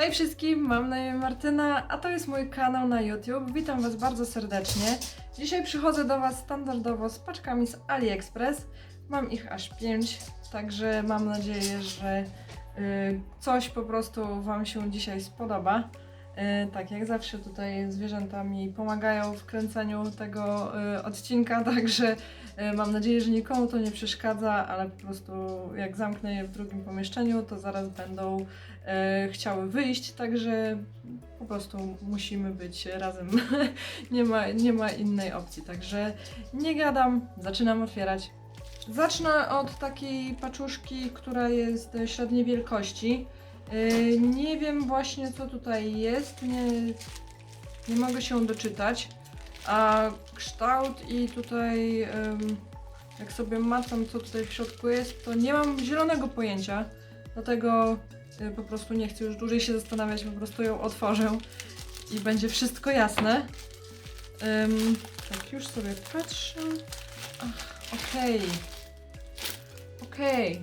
Hej wszystkim, mam na imię Martyna, a to jest mój kanał na YouTube. Witam Was bardzo serdecznie. Dzisiaj przychodzę do Was standardowo z paczkami z AliExpress. Mam ich aż 5, także mam nadzieję, że y, coś po prostu Wam się dzisiaj spodoba. Y, tak, jak zawsze tutaj zwierzęta mi pomagają w kręceniu tego y, odcinka, także y, mam nadzieję, że nikomu to nie przeszkadza, ale po prostu jak zamknę je w drugim pomieszczeniu, to zaraz będą chciały wyjść, także po prostu musimy być razem. nie, ma, nie ma innej opcji, także nie gadam, zaczynam otwierać. Zacznę od takiej paczuszki, która jest średniej wielkości. E, nie wiem właśnie co tutaj jest, nie, nie mogę się doczytać, a kształt i tutaj jak sobie macam co tutaj w środku jest, to nie mam zielonego pojęcia, dlatego po prostu nie chcę już dłużej się zastanawiać, po prostu ją otworzę i będzie wszystko jasne. Ym, tak, już sobie patrzę. Ach, okej. Okej.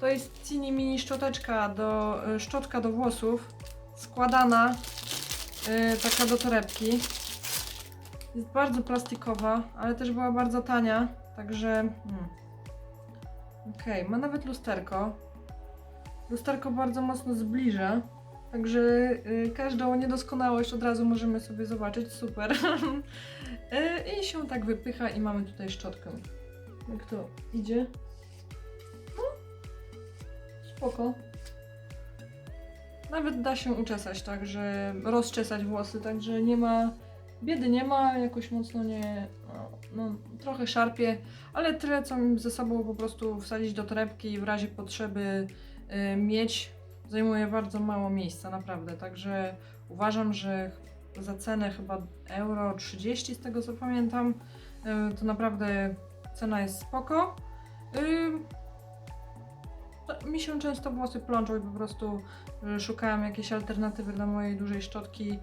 To jest cini mini szczoteczka do, y, szczotka do włosów, składana, y, taka do torebki. Jest bardzo plastikowa, ale też była bardzo tania, także... Hmm. Okej, ma nawet lusterko. Lusterko bardzo mocno zbliża, także y, każdą niedoskonałość od razu możemy sobie zobaczyć, super. y, I się tak wypycha i mamy tutaj szczotkę. Jak to idzie? No, spoko. Nawet da się uczesać, także rozczesać włosy, także nie ma biedy nie ma, jakoś mocno nie, no, trochę szarpie, ale tyle co ze sobą po prostu wsadzić do torebki i w razie potrzeby mieć, zajmuje bardzo mało miejsca, naprawdę. Także uważam, że za cenę chyba euro 30 z tego co pamiętam, y, to naprawdę cena jest spoko. Y, mi się często włosy plączą i po prostu y, szukałam jakiejś alternatywy dla mojej dużej szczotki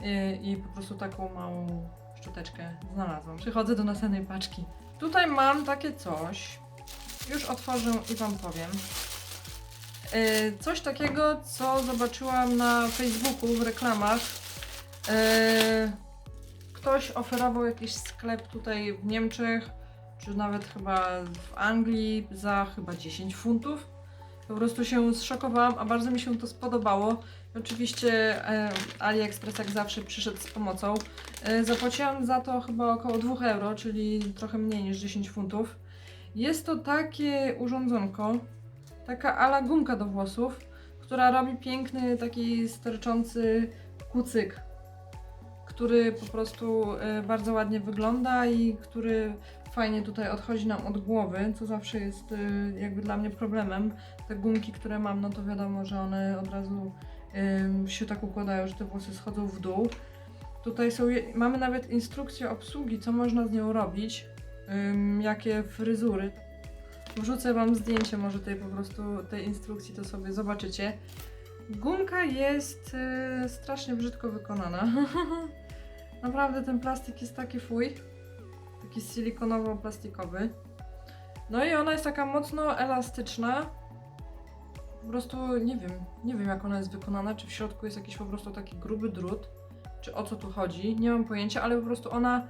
y, i po prostu taką małą szczoteczkę znalazłam. Przechodzę do następnej paczki. Tutaj mam takie coś. Już otworzę i Wam powiem. Y, Coś takiego, co zobaczyłam na Facebooku w reklamach. Y, Ktoś oferował jakiś sklep tutaj w Niemczech, czy nawet chyba w Anglii za chyba 10 funtów. Po prostu się zszokowałam, a bardzo mi się to spodobało. Oczywiście e, AliExpress jak zawsze przyszedł z pomocą. Zapłaciłam za to chyba około 2 euro, czyli trochę mniej niż 10 funtów. Jest to takie urządzonko, taka ala gumka do włosów, która robi piękny taki sterczący kucyk, który po prostu e, bardzo ładnie wygląda i który fajnie tutaj odchodzi nam od głowy, co zawsze jest e, jakby dla mnie problemem. Te gumki, które mam, no to wiadomo, że one od razu się tak układają, że te włosy schodzą w dół. Tutaj są, mamy nawet instrukcję obsługi, co można z nią robić, jakie fryzury. Wrzucę Wam zdjęcie może tej po prostu tej instrukcji, to sobie zobaczycie. Gumka jest y, strasznie brzydko wykonana. Naprawdę ten plastik jest taki fuj. Taki silikonowo-plastikowy. No i ona jest taka mocno elastyczna. Po prostu nie wiem, nie wiem jak ona jest wykonana, czy w środku jest jakiś po prostu taki gruby drut, czy o co tu chodzi, nie mam pojęcia, ale po prostu ona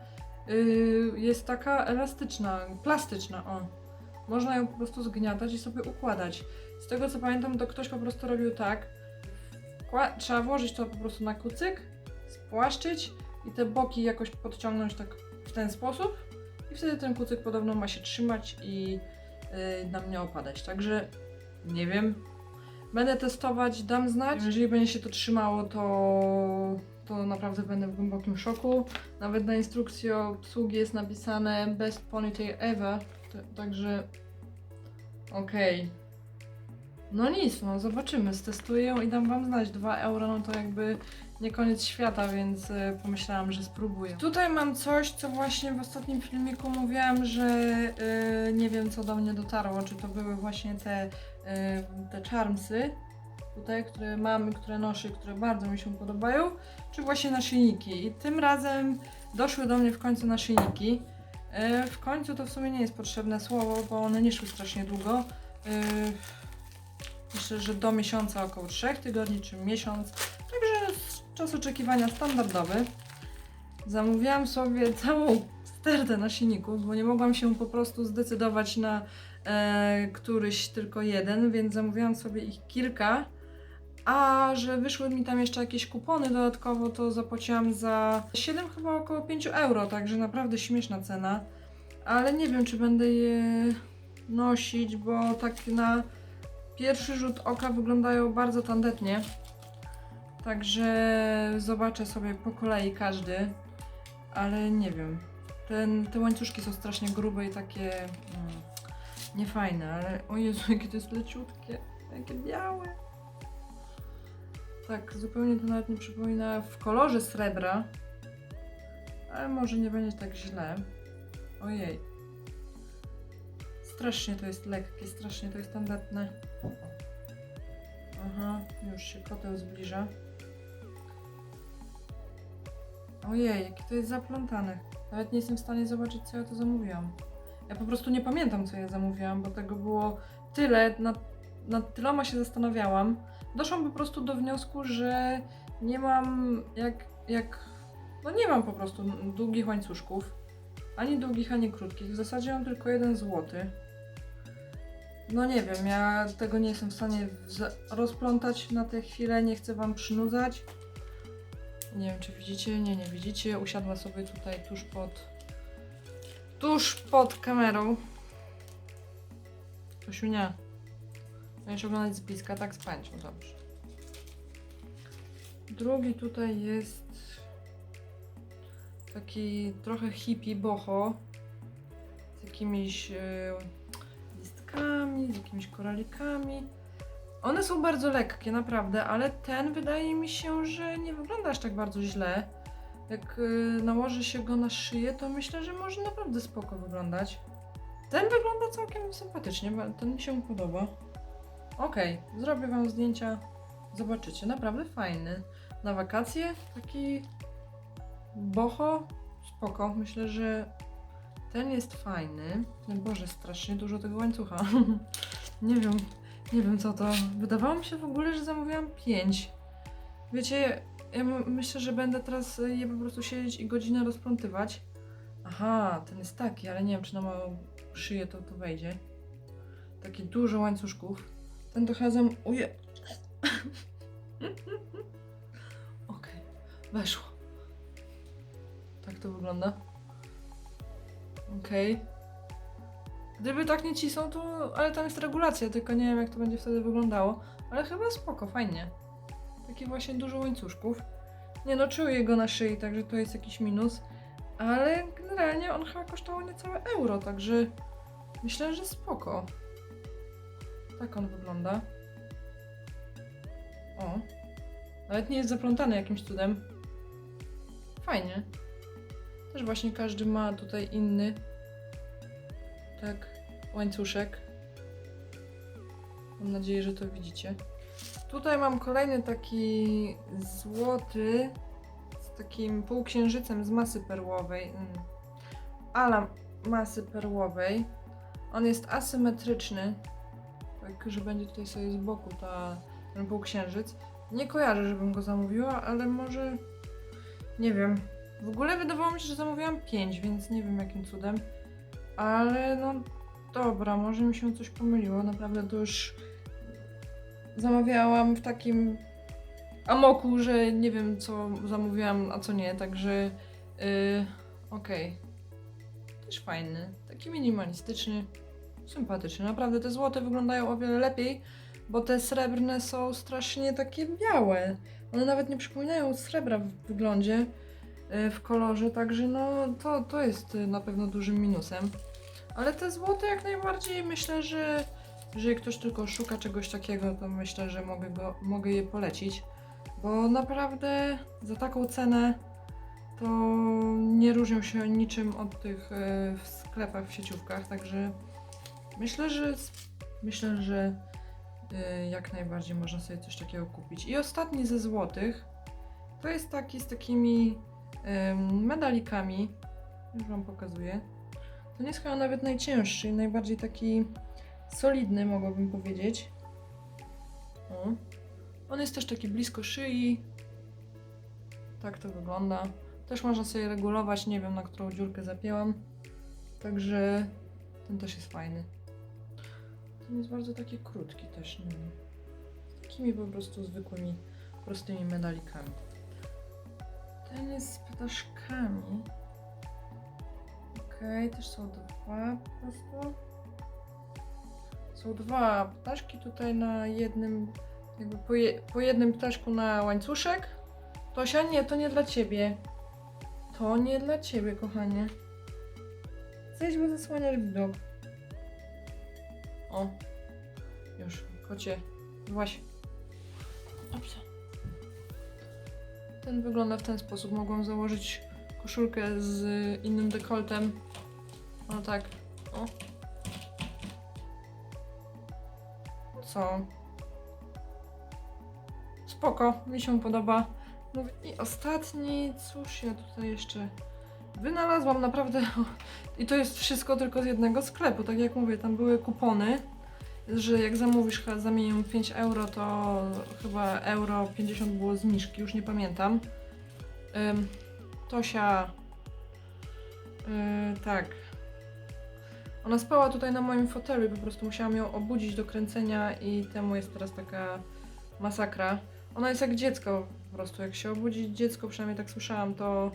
yy, jest taka elastyczna, plastyczna, o. Można ją po prostu zgniatać i sobie układać. Z tego co pamiętam, to ktoś po prostu robił tak. Trzeba włożyć to po prostu na kucyk, spłaszczyć i te boki jakoś podciągnąć tak w ten sposób i wtedy ten kucyk podobno ma się trzymać i yy, nam nie opadać. Także nie wiem. Będę testować, dam znać. Jeżeli będzie się to trzymało, to, to naprawdę będę w głębokim szoku. Nawet na instrukcji obsługi jest napisane Best Ponytail Ever. Także okej. No nic, no zobaczymy, stestuję i dam wam znać. 2 euro, no to jakby nie koniec świata, więc y, pomyślałam, że spróbuję. Tutaj mam coś, co właśnie w ostatnim filmiku mówiłam, że y, nie wiem co do mnie dotarło, czy to były właśnie te, y, te charmsy, tutaj, które mam, które noszę, które bardzo mi się podobają, czy właśnie naszyjniki. I tym razem doszły do mnie w końcu naszyjniki. Y, w końcu to w sumie nie jest potrzebne słowo, bo one nie szły strasznie długo. Y, Myślę, że do miesiąca około 3 tygodni czy miesiąc. Także czas oczekiwania standardowy. Zamówiłam sobie całą stertę naszyjników, bo nie mogłam się po prostu zdecydować na e, któryś tylko jeden, więc zamówiłam sobie ich kilka. A że wyszły mi tam jeszcze jakieś kupony dodatkowo, to zapłaciłam za 7 chyba około 5 euro, także naprawdę śmieszna cena. Ale nie wiem, czy będę je nosić, bo tak na pierwszy rzut oka wyglądają bardzo tandetnie. Także zobaczę sobie po kolei każdy, ale nie wiem. Ten, te łańcuszki są strasznie grube i takie mm, niefajne, ale o Jezu, jakie to jest leciutkie, jakie białe. Tak, zupełnie to nawet nie przypomina w kolorze srebra, ale może nie będzie tak źle. Ojej. Strasznie to jest lekkie, strasznie to jest tandetne. Aha, już się koteł zbliża. Ojej, jakie to jest zaplątane. Nawet nie jestem w stanie zobaczyć, co ja to zamówiłam. Ja po prostu nie pamiętam, co ja zamówiłam, bo tego było tyle, nad, nad tyloma się zastanawiałam. Doszłam po prostu do wniosku, że nie mam jak, jak... No nie mam po prostu długich łańcuszków. Ani długich, ani krótkich. W zasadzie mam tylko jeden złoty. No nie wiem, ja tego nie jestem w stanie rozplątać na tę chwilę, nie chcę wam przynudzać. Nie wiem, czy widzicie? Nie, nie widzicie. Usiadła sobie tutaj tuż pod... Tuż pod kamerą. Kosiunia. Będziesz oglądać z bliska, tak z pęcią, dobrze. Drugi tutaj jest taki trochę hippie boho z jakimiś e, listkami, z jakimiś koralikami. One są bardzo lekkie, naprawdę, ale ten wydaje mi się, że nie wygląda aż tak bardzo źle. Jak y, nałoży się go na szyję, to myślę, że może naprawdę spoko wyglądać. Ten wygląda całkiem sympatycznie, ten mi się podoba. Okej, zrobię wam zdjęcia, zobaczycie, naprawdę fajny. Na wakacje taki boho, spoko. Myślę, że ten jest fajny. No Boże, strasznie dużo tego łańcucha. nie wiem, nie wiem co to. Wydawało mi się w ogóle, że zamówiłam 5. Wiecie, ja myślę, że będę teraz y, je po prostu siedzieć i godzinę rozplątywać. Aha, ten jest taki, ale nie wiem, czy na małą szyję to, to wejdzie. Takie dużo łańcuszków. Ten to chyba zam... Uje... Okej, weszło. Tak to wygląda. Okej. Gdyby tak nie cisnął, to... Ale tam jest regulacja, tylko nie wiem jak to będzie wtedy wyglądało. Ale chyba spoko, fajnie. Taki właśnie dużo łańcuszków. Nie no, czuję go na szyi, także to jest jakiś minus. Ale generalnie on chyba kosztował niecałe euro, także myślę, że spoko. Tak on wygląda. O. Nawet nie jest zaplątany jakimś cudem. Fajnie. Też właśnie każdy ma tutaj inny. Tak, łańcuszek. Mam nadzieję, że to widzicie. Tutaj mam kolejny taki złoty z takim półksiężycem z masy perłowej. Mm. Ala masy perłowej. On jest asymetryczny. Tak, że będzie tutaj sobie z boku ta, ten półksiężyc. Nie kojarzę, żebym go zamówiła, ale może. Nie wiem. W ogóle wydawało mi się, że zamówiłam 5, więc nie wiem jakim cudem. Ale no dobra, może mi się coś pomyliło. Naprawdę to już zamawiałam w takim amoku, że nie wiem co zamówiłam, a co nie, także yy, okej. Też fajny, taki minimalistyczny, sympatyczny. Naprawdę te złote wyglądają o wiele lepiej, bo te srebrne są strasznie takie białe. One nawet nie przypominają srebra w wyglądzie, yy, w kolorze, także no to, to jest yy, na pewno dużym minusem. Ale te złote jak najbardziej myślę, że jeżeli ktoś tylko szuka czegoś takiego, to myślę, że mogę, go, mogę je polecić. Bo naprawdę za taką cenę to nie różnią się niczym od tych e, w sklepach, w sieciówkach, także myślę, że myślę, że e, jak najbardziej można sobie coś takiego kupić. I ostatni ze złotych to jest taki z takimi medalikami. Już wam pokazuję. To nie jest chyba nawet najcięższy i najbardziej taki solidny, mogłabym powiedzieć. tu. On jest też taki blisko szyi. Tak to wygląda. Też można sobie regulować, nie wiem na którą dziurkę zapięłam. Także ten też jest fajny. Ten jest bardzo taki krótki też, wiem. Z takimi po prostu zwykłymi, prostymi medalikami. Ten jest z ptaszkami. Okej, też są dwa po prostu. Są dwa ptaszki tutaj na jednym, jakby po, je, po jednym ptaszku na łańcuszek. Tosia, nie, to nie dla ciebie. To nie dla ciebie, kochanie. Zejdź, bo zasłaniasz widok. O. Już, kocie. Właśnie. Dobrze. Ten wygląda w ten sposób. Mogłam założyć koszulkę z innym dekoltem. O tak. O. No Co? Spoko, mi się podoba. No i ostatni, cóż ja tutaj jeszcze wynalazłam naprawdę. I to jest wszystko tylko z jednego sklepu. Tak jak mówię, tam były kupony, że jak zamówisz chyba zamienią 5 euro, to chyba euro 50 było zniżki, już nie pamiętam. Ym, Tosia. Yy, tak. Ona spała tutaj na moim fotelu, po prostu musiałam ją obudzić do kręcenia i temu jest teraz taka masakra. Ona jest jak dziecko po prostu. Jak się obudzi dziecko, przynajmniej tak słyszałam, to,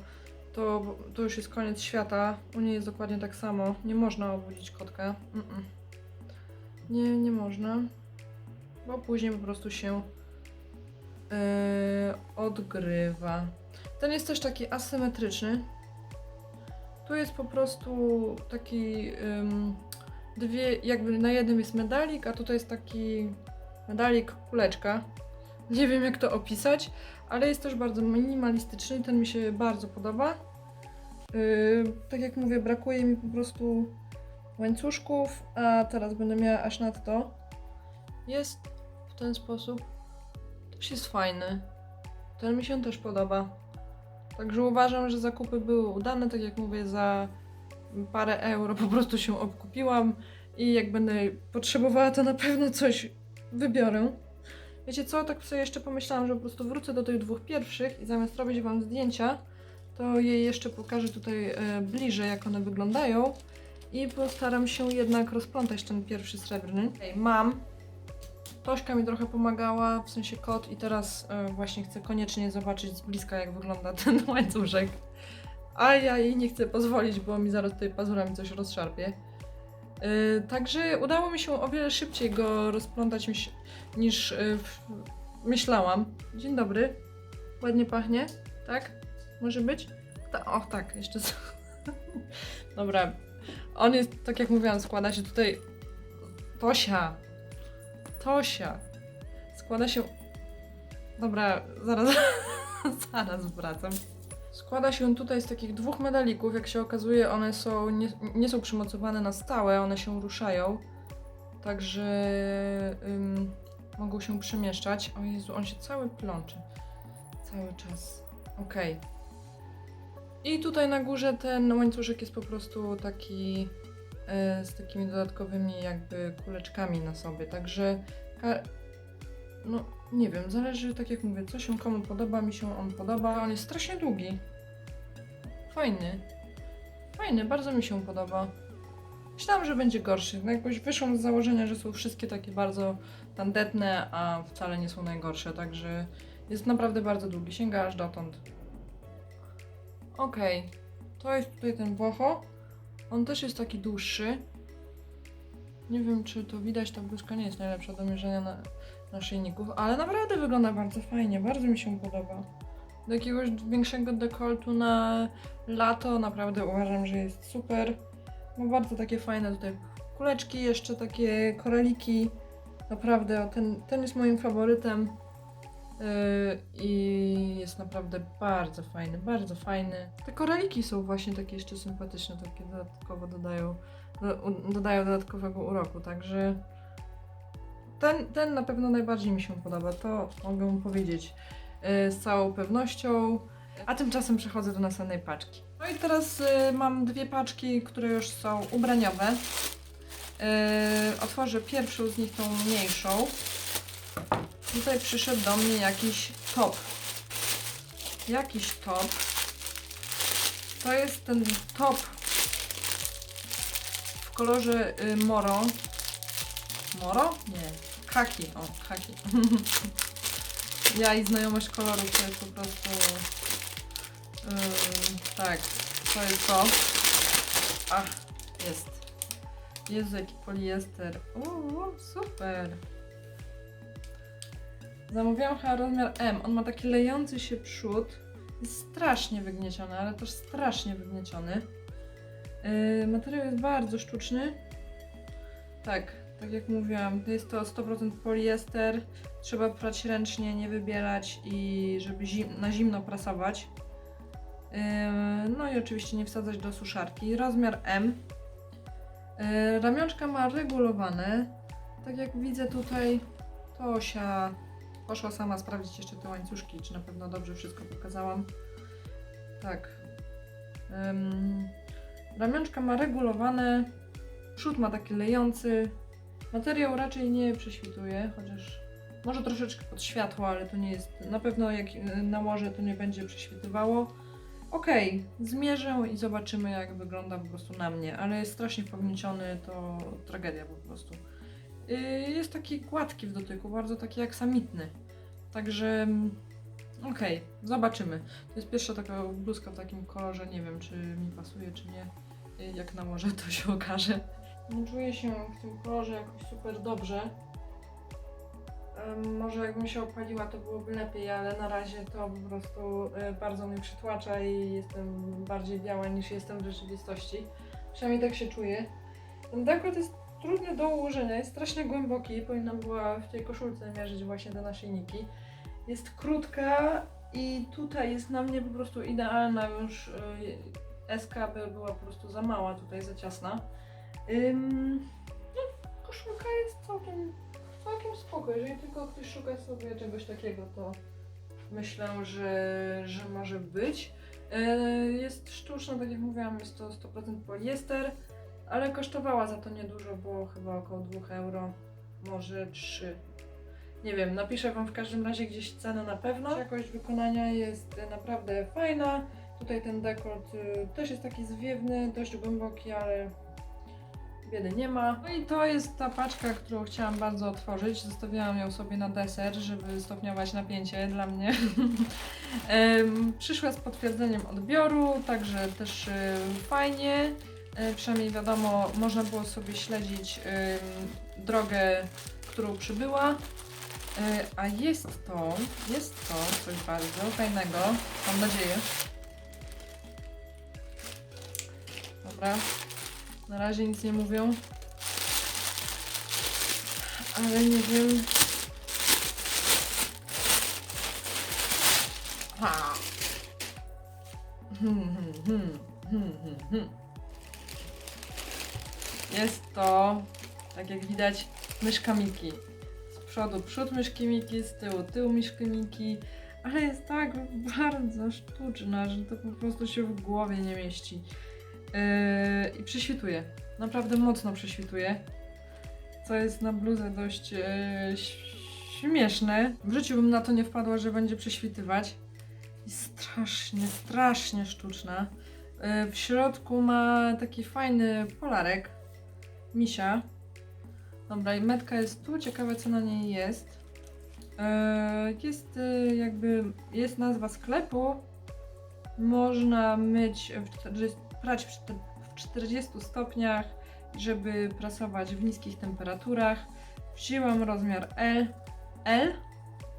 to, to już jest koniec świata. U niej jest dokładnie tak samo. Nie można obudzić kotka. Mm-mm. Nie, nie można. Bo później po prostu się yy, odgrywa. Ten jest też taki asymetryczny. Tu jest po prostu taki ym, dwie, jakby na jednym jest medalik, a tutaj jest taki medalik kuleczka. Nie wiem jak to opisać, ale jest też bardzo minimalistyczny, ten mi się bardzo podoba. Yy, tak jak mówię, brakuje mi po prostu łańcuszków, a teraz będę miała aż nadto. Jest w ten sposób. Też jest fajny. Ten mi się też podoba. Także uważam, że zakupy były udane, tak jak mówię, za parę euro po prostu się obkupiłam i jak będę potrzebowała, to na pewno coś wybiorę. Wiecie co, tak sobie jeszcze pomyślałam, że po prostu wrócę do tych dwóch pierwszych i zamiast robić Wam zdjęcia, to je jeszcze pokażę tutaj e, bliżej, jak one wyglądają i postaram się jednak rozplątać ten pierwszy srebrny. Ej, mam. Tośka mi trochę pomagała, w sensie kot i teraz e, właśnie chcę koniecznie zobaczyć z bliska, jak wygląda ten łańcuszek. A ja jej nie chcę pozwolić, bo mi zaraz tutaj pazurami coś rozszarpie. Yy, także udało mi się o wiele szybciej go rozplątać niż, yy, myślałam. Dzień dobry. Ładnie pachnie, tak? Może być? Ta, o, tak, jeszcze. co- Dobra. On jest, tak jak mówiłam, składa się tutaj. Tosia. Tosia. Składa się. Dobra, zaraz. zaraz wracam. Składa się tutaj z takich dwóch medalików. Jak się okazuje, one są nie, nie są przymocowane na stałe, one się ruszają. Także ym, mogą się przemieszczać. O Jezu, on się cały plączy. Cały czas. Okej. I tutaj na górze ten łańcuszek jest po prostu taki e, z takimi dodatkowymi jakby kuleczkami na sobie. Także no nie wiem, zależy tak jak mówię, co się komu podoba, mi się on podoba. On jest strasznie długi. Fajny. Fajny, bardzo mi się podoba. Myślałam, że będzie gorszy. No jakoś wyszłam z założenia, że są wszystkie takie bardzo tandetne, a wcale nie są najgorsze, także jest naprawdę bardzo długi. Sięga aż dotąd. Okej. To jest tutaj ten Włocho. On też jest taki dłuższy. Nie wiem, czy to widać, ta bluzka nie jest najlepsza do mierzenia na, naszyjników, ale naprawdę wygląda bardzo fajnie, bardzo mi się podoba. Do jakiegoś większego dekoltu na lato naprawdę uważam, że jest super. Ma bardzo takie fajne tutaj kuleczki, jeszcze takie koraliki. Naprawdę, ten, ten jest moim faworytem. Yy, I jest naprawdę bardzo fajny, bardzo fajny. Te koraliki są właśnie takie jeszcze sympatyczne, takie dodatkowo dodają, dodają dodatkowego uroku, także ten, ten na pewno najbardziej mi się podoba, to mogę powiedzieć yy, z całą pewnością. A tymczasem przechodzę do następnej paczki. No i teraz yy, mam dwie paczki, które już są ubraniowe. Otworzę pierwszą z nich, tą mniejszą. Tutaj przyszedł do mnie jakiś top. Jakiś top. To jest ten top w kolorze y, moro. Moro? Nie. Kaki. O, kaki. ja i znajomość kolorów to jest po prostu... Ym, tak, to jest to. Ach, jest. Jezu, jaki poliester. Uuu, super. Zamówiłam chyba rozmiar M. On ma taki lejący się przód. Jest strasznie wygnieciony, ale też strasznie wygnieciony. Yy, materiał jest bardzo sztuczny. Tak, tak jak mówiłam, to jest to 100% poliester. Trzeba prać ręcznie, nie wybierać i żeby zim na zimno prasować. Yy, no i oczywiście nie wsadzać do suszarki. Rozmiar M. Yy, ramionczka ma regulowane. Tak jak widzę tutaj, Tosia poszła sama sprawdzić jeszcze te łańcuszki, czy na pewno dobrze wszystko pokazałam. Tak. Ym, ramionczka ma regulowane. Przód ma taki lejący. Materiał raczej nie prześwituje, chociaż może troszeczkę pod światło, ale to nie jest. Na pewno jak y, nałożę, to nie będzie prześwitywało. Okej, zmierzę i zobaczymy, jak wygląda po prostu na mnie, ale jest strasznie pognieciony, to tragedia po prostu. Yy, Jest taki gładki w dotyku, bardzo taki aksamitny. Także mm, okej, zobaczymy. To jest pierwsza taka bluzka w takim kolorze, nie wiem czy mi pasuje czy nie. Yy, Jak nałożę to się okaże. Nie czuję się w tym kolorze jakoś super dobrze. Może jakbym się opaliła to byłoby lepiej, ale na razie to po prostu y, bardzo mnie przytłacza i jestem bardziej biała niż jestem w rzeczywistości. Przynajmniej tak się czuję. Ten dekolt jest trudny do ułożenia, jest strasznie głęboki. Powinnam była w tej koszulce mierzyć właśnie te naszyjniki. Jest krótka i tutaj jest na mnie po prostu idealna już. y, SK by była po prostu za mała, tutaj za ciasna. Ym, no, koszulka jest całkiem, całkiem spoko. Jeżeli tylko ktoś szuka sobie czegoś takiego, to myślę, że, że może być. Y, Jest sztuczna, tak jak mówiłam, jest to 100% poliester ale kosztowała za to niedużo, było chyba około 2 euro, może 3. Nie wiem, napiszę Wam w każdym razie gdzieś cenę na pewno. Jakość wykonania jest naprawdę fajna. Tutaj ten dekolt y, też jest taki zwiewny, dość głęboki, ale biedy nie ma. No i to jest ta paczka, którą chciałam bardzo otworzyć. Zostawiałam ją sobie na deser, żeby stopniować napięcie dla mnie. Przyszła z potwierdzeniem odbioru, także też y, fajnie. E, przynajmniej wiadomo, można było sobie śledzić drogę, którą przybyła. E, a jest to, jest to coś bardzo fajnego, mam nadzieję. Dobra, na razie nic nie mówią. Ale nie wiem. Ha. Hmm, hmm, hmm, hmm, hmm, hmm. Jest to, tak jak widać, myszka Miki. Z przodu przód myszki Miki, z tyłu tył myszki Miki, ale jest tak bardzo sztuczna, że to po prostu się w głowie nie mieści. Yy, I prześwituje. Naprawdę mocno prześwituje. Co jest na bluzę dość yy, śmieszne. W życiu bym na to nie wpadła, że będzie prześwitywać. Jest strasznie, strasznie sztuczna. Yy, W środku ma taki fajny polarek. Misia. Dobra, i metka jest tu. Ciekawe, co na niej jest. Yy, Jest yy, jakby, jest nazwa sklepu. Można myć, w 40, prać w 40 stopniach, żeby prasować w niskich temperaturach. Wzięłam rozmiar L, L,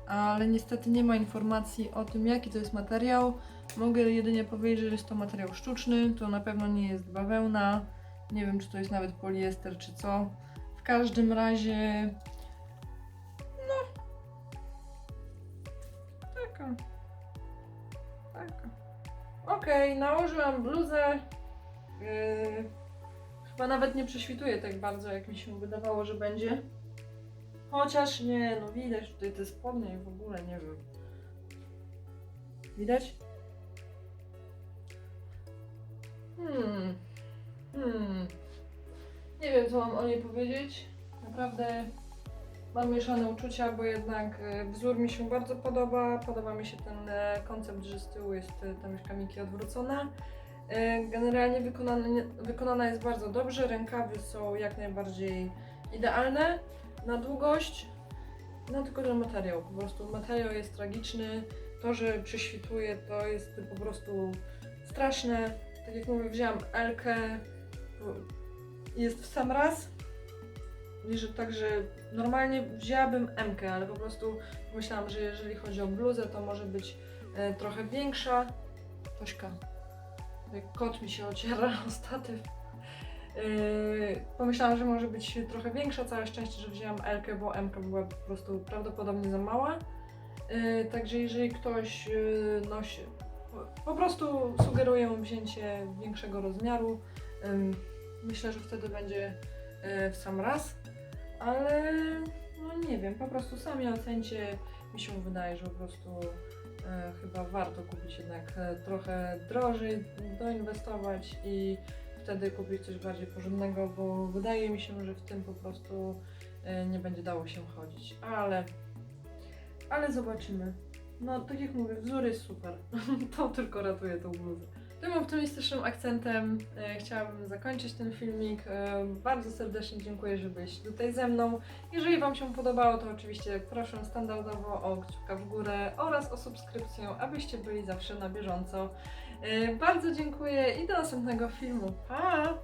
ale niestety nie ma informacji o tym, jaki to jest materiał. Mogę jedynie powiedzieć, że jest to materiał sztuczny, to na pewno nie jest bawełna. Nie wiem, czy to jest nawet poliester, czy co. W każdym razie. No. Taka. Taka. Okej, nałożyłam bluzę. Yy, chyba nawet nie prześwituje tak bardzo, jak mi się wydawało, że będzie. Chociaż nie, no widać tutaj te spodnie i w ogóle nie wiem. Widać? Hmm. Hmm. Nie wiem, co mam o niej powiedzieć. Naprawdę mam mieszane uczucia, bo jednak e, wzór mi się bardzo podoba. Podoba mi się ten e, koncept, że z tyłu jest e, ta myszka Miki odwrócona. E, Generalnie wykonana, wykonana jest bardzo dobrze, rękawy są jak najbardziej idealne na długość. No tylko, że materiał, po prostu materiał jest tragiczny. To, że prześwituje, to jest po prostu straszne. Tak jak mówię, wzięłam Elkę, jest w sam raz. I że także normalnie wzięłabym MK, ale po prostu myślałam, że jeżeli chodzi o bluzę, to może być e, trochę większa. Tośka, kot mi się ociera o statyw. Yy, pomyślałam, że może być trochę większa, całe szczęście, że wzięłam Elkę, bo MK była po prostu prawdopodobnie za mała. Yy, także jeżeli ktoś yy, nosi, po prostu sugeruję wzięcie większego rozmiaru. Myślę, że wtedy będzie yy, w sam raz, ale no nie wiem, po prostu sami ocencie. Mi się wydaje, że po prostu e, chyba warto kupić jednak e, trochę drożej, doinwestować i wtedy kupić coś bardziej porządnego, bo wydaje mi się, że w tym po prostu e, nie będzie dało się chodzić. Ale, ale zobaczymy. No, tak jak mówię, wzór jest super. to tylko ratuje tą bluzę. Tym optymistycznym akcentem e, chciałabym zakończyć ten filmik. E, bardzo serdecznie dziękuję, że byliście tutaj ze mną. Jeżeli Wam się podobało, to oczywiście proszę standardowo o kciuka w górę oraz o subskrypcję, abyście byli zawsze na bieżąco. E, Bardzo dziękuję i do następnego filmu. Pa!